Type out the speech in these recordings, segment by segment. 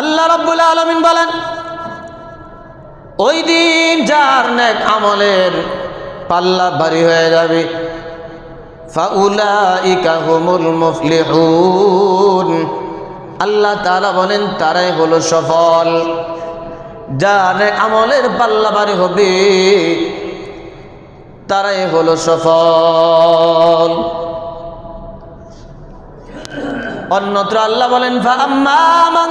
আল্লাহ রাব্বুল আলামিন বলেন, ওই দিন যার নেক আমলের পাল্লা ভারী হয়ে যাবে। আল্লাহ তাআলা বলেন, তারাই হলো সফল। যার আমলের পাল্লা ভারী হবে, তারাই হলো সফল। অন্যত্র আল্লাহ বলেন ফাম্মামান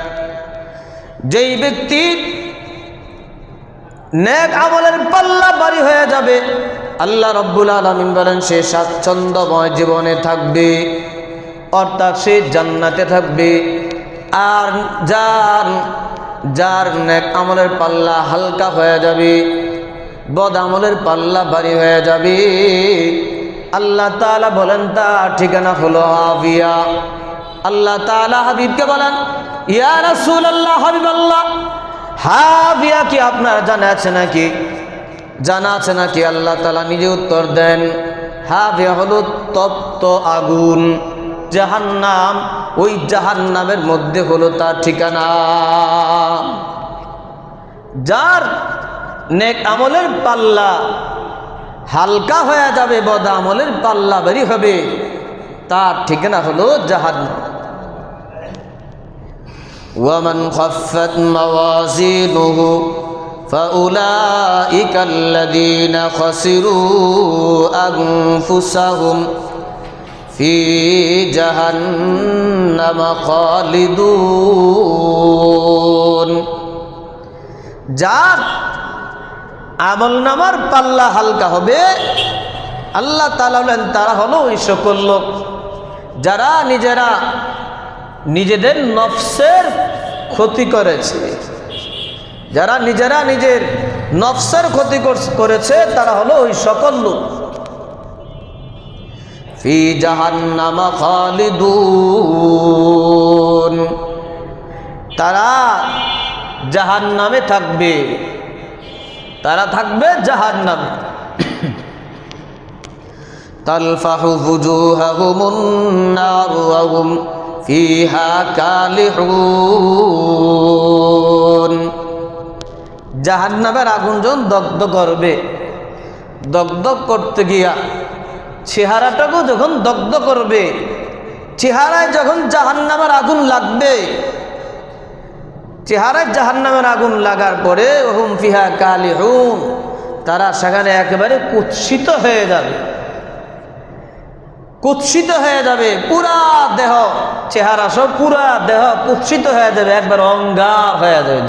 যেই ব্যক্তি নেক আমলের পাল্লা বাড়ি হয়ে যাবে, আল্লাহ রব্বুল আলমিন বলেন, সে স্বাচ্ছন্দ্যময় জীবনে থাকবে, অর্থাৎ সে জান্নাতে থাকবে। আর যার যার নেক আমলের পাল্লা হালকা হয়ে যাবে, বদ আমলের পাল্লা ভারী হয়ে যাবে, আল্লাহ তাআলা বলেন, তার ঠিকানা হলো আবিয়া আল্লাহ তাআলা হাবিবকে বলেন ইয়া রাসূলুল্লাহ, হাবিবাল্লাহ। হাবিয়া কি আপনার জানা আছে নাকি? জানা আছে নাকি? আল্লাহ তাআলা নিজে উত্তর দেন। হাবিয়া হলো তপ্ত আগুন। জাহান্নাম, ওই জাহান্নামের মধ্যে হলো তার ঠিকানা। যার নেক আমলের পাল্লা হালকা হয়ে যাবে, বদ আমলের পাল্লা বেরি হবে, তার ঠিকানা হলো জাহান্নাম। ومن خفت موازينه فأولئك الذين خسروا أنفسهم في جهنم خالدون যার আমল নামার পাল্লা হালকা হবে আল্লাহ তালা বলেন তারা হলো ওই সকল লোক যারা নিজেরা নিজেদের নফসের ক্ষতি করেছে। যারা নিজেরা নিজের নফসের ক্ষতি করেছে তারা হলো ওই সকল লোক। ফি জাহান্নামা খালিদুন। তারা জাহান নামে থাকবে। তারা থাকবে জাহান নামে তালফাহু ফিহা কালিহুন। আগুন যখন দগ্ধ করবে দগ্ধ করতে গিয়া চেহারাটাকেও যখন দগ্ধ করবে, চেহারায় যখন জাহান্নামের আগুন লাগবে, চেহারায় জাহান্নামের আগুন লাগার পরে হুম ফিহা কালিহুন, তারা সেখানে একেবারে কুৎসিত হয়ে যাবে। কুৎসিত হয়ে যাবে, পুরা দেহ, চেহারা সব পুরা দেহ কুৎসিত হয়ে যাবে, একবার অঙ্গার হয়ে যাবে।